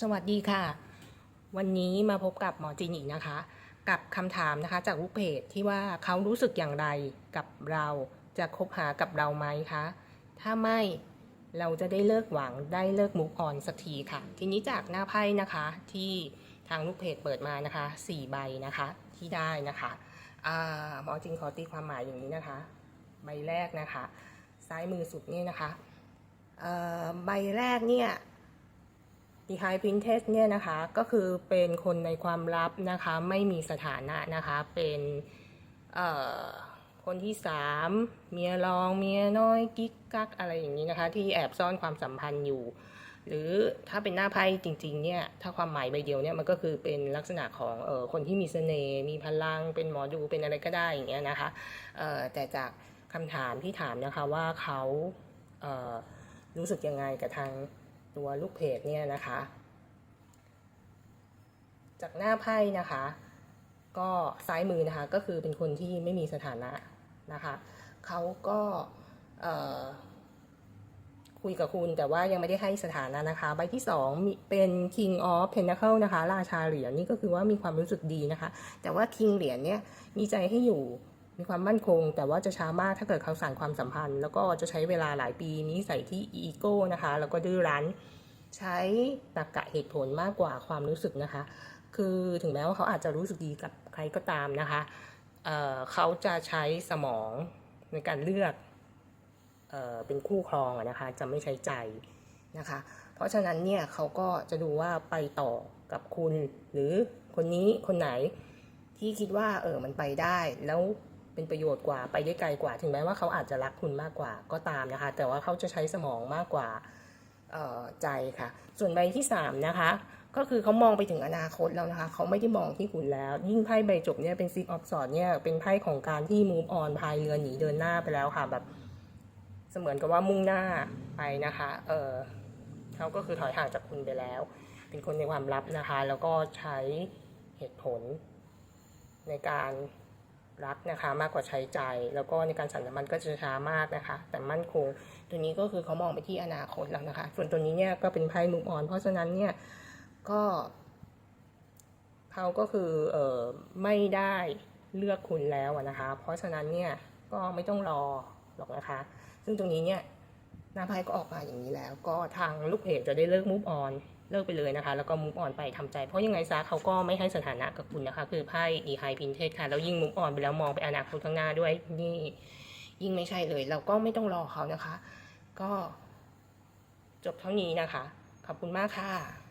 สวัสดีค่ะ วันนี้มาพบกับหมอจีนอีกนะคะ กับคำถามนะคะจากลูกเพจที่ว่าเขารู้สึกอย่างไรกับเราจะคบหากับเราไหมคะ ถ้าไม่เราจะได้เลิกหวังได้เลิกมุกออนสักทีค่ะ ทีนี้จากหน้าไพ่นะคะที่ทางลูกเพจเปิดมานะคะ4ใบนะคะที่ได้นะคะหมอจีนขอตีความหมายอย่างนี้นะคะ ใบแรกนะคะ ซ้ายมือสุดนี่นะคะใบแรกเนี่ย ดีไฮพินเทสเนี่ยนะคะก็คือเป็นคนในความลับนะคะไม่มีสถานะนะคะเป็นคนที่สามเมียรองเมียน้อยกิ๊กกักอะไรอย่างนี้นะคะ ที่แอบซ่อนความสัมพันธ์อยู่ หรือถ้าเป็นหน้าไพ่จริงๆเนี่ยถ้าความหมายใบเดียวเนี่ยมันก็คือเป็นลักษณะของออคนที่มีเสน่ห์มีพลัง เป็นหมอดูเป็นอะไรก็ได้อย่างเงี้ยนะคะแต่จากคำถามที่ถามนะคะว่าเขาเรู้สึกยังไงกับทาง ตัวลูกเพจเนี่ยนะคะ จากหน้าไพ่นะคะ ก็ซ้ายมือนะคะก็คือเป็นคนที่ไม่มีสถานะนะคะเขาก็คุยกับคุณแต่ว่ายังไม่ได้ให้สถานะนะคะ ใบที่สองเป็น King of Pentacle นะคะ ราชาเหรียญนี่ก็คือว่ามีความรู้สึกดีนะคะ แต่ว่า King เหรียญเนี่ยมีใจให้อยู่ มีความมั่นคง แต่ว่าจะช้ามากถ้าเกิดเขาสานความสัมพันธ์ แล้วก็จะใช้เวลาหลายปีนี้ใส่ที่อีโก้นะคะ แล้วก็ดื้อรั้น ใช้ตรรกะเหตุผลมากกว่าความรู้สึกนะคะ คือถึงแม้ว่าเขาอาจจะรู้สึกดีกับใครก็ตามนะคะเเขาจะใช้สมองในการเลือกเอเป็นคู่ครองนะคะ จะไม่ใช้ใจนะคะ เพราะฉะนั้นเนี่ยเขาก็จะดูว่าไปต่อกับคุณ หรือคนนี้คนไหนที่คิดว่าเออมันไปได้แล้ว เป็นประโยชน์กว่าไปได้ไกลกว่า ถึงแม้ว่าเขาอาจจะรักคุณมากกว่าก็ตามนะคะ แต่ว่าเขาจะใช้สมองมากกว่าใจค่ะ ส่วนใบที่สามนะคะก็คือเขามองไปถึงอนาคตแล้วนะคะเขาไม่ได้มองที่คุณแล้ว ยิ่งไพ่ใบจบเนี่ยเป็นซิกออฟสอดเนี่ยเป็นไพ่ของการที่ move on พายเรือหนีเดินหน้าไปแล้วค่ะแบบเสมือนกับว่ามุ่งหน้าไปนะคะเออเขาก็คือถอยห่างจากคุณไปแล้ว เป็นคนในความลับนะคะ แล้วก็ใช้เหตุผลในการ รักนะคะมากกว่าใช้ใจ แล้วก็ในการสั่นมันก็จะช้ามากนะคะ แต่มั่นคง ตัวนี้ก็คือเขามองไปที่อนาคตแล้วนะคะ ส่วนตัวนี้เนี่ยก็เป็นไพ่มุกออน เพราะฉะนั้นเนี่ยก็เขาก็คือเออไม่ได้เลือกคุณแล้วนะคะ เพราะฉะนั้นเนี่ยก็ไม่ต้องรอหรอกนะคะ ซึ่งตรงนี้เนี่ยหน้าไพ่ก็ออกมาอย่างนี้แล้ว ก็ทางลูกเพจจะได้เลิกมุกออน เลิกไปเลยนะคะ แล้วก็มุกออนไปทำใจ เพราะยังไงซะเขาก็ไม่ให้สถานะกับคุณนะคะ คือไพ่ดีไฮพินเทสค่ะ แล้วยิ่งมุกออนไปแล้วมองไปอนาคตข้างหน้าด้วย นี่ยิ่งไม่ใช่เลย เราก็ไม่ต้องรอเขานะคะ ก็จบเท่านี้นะคะ ขอบคุณมากค่ะ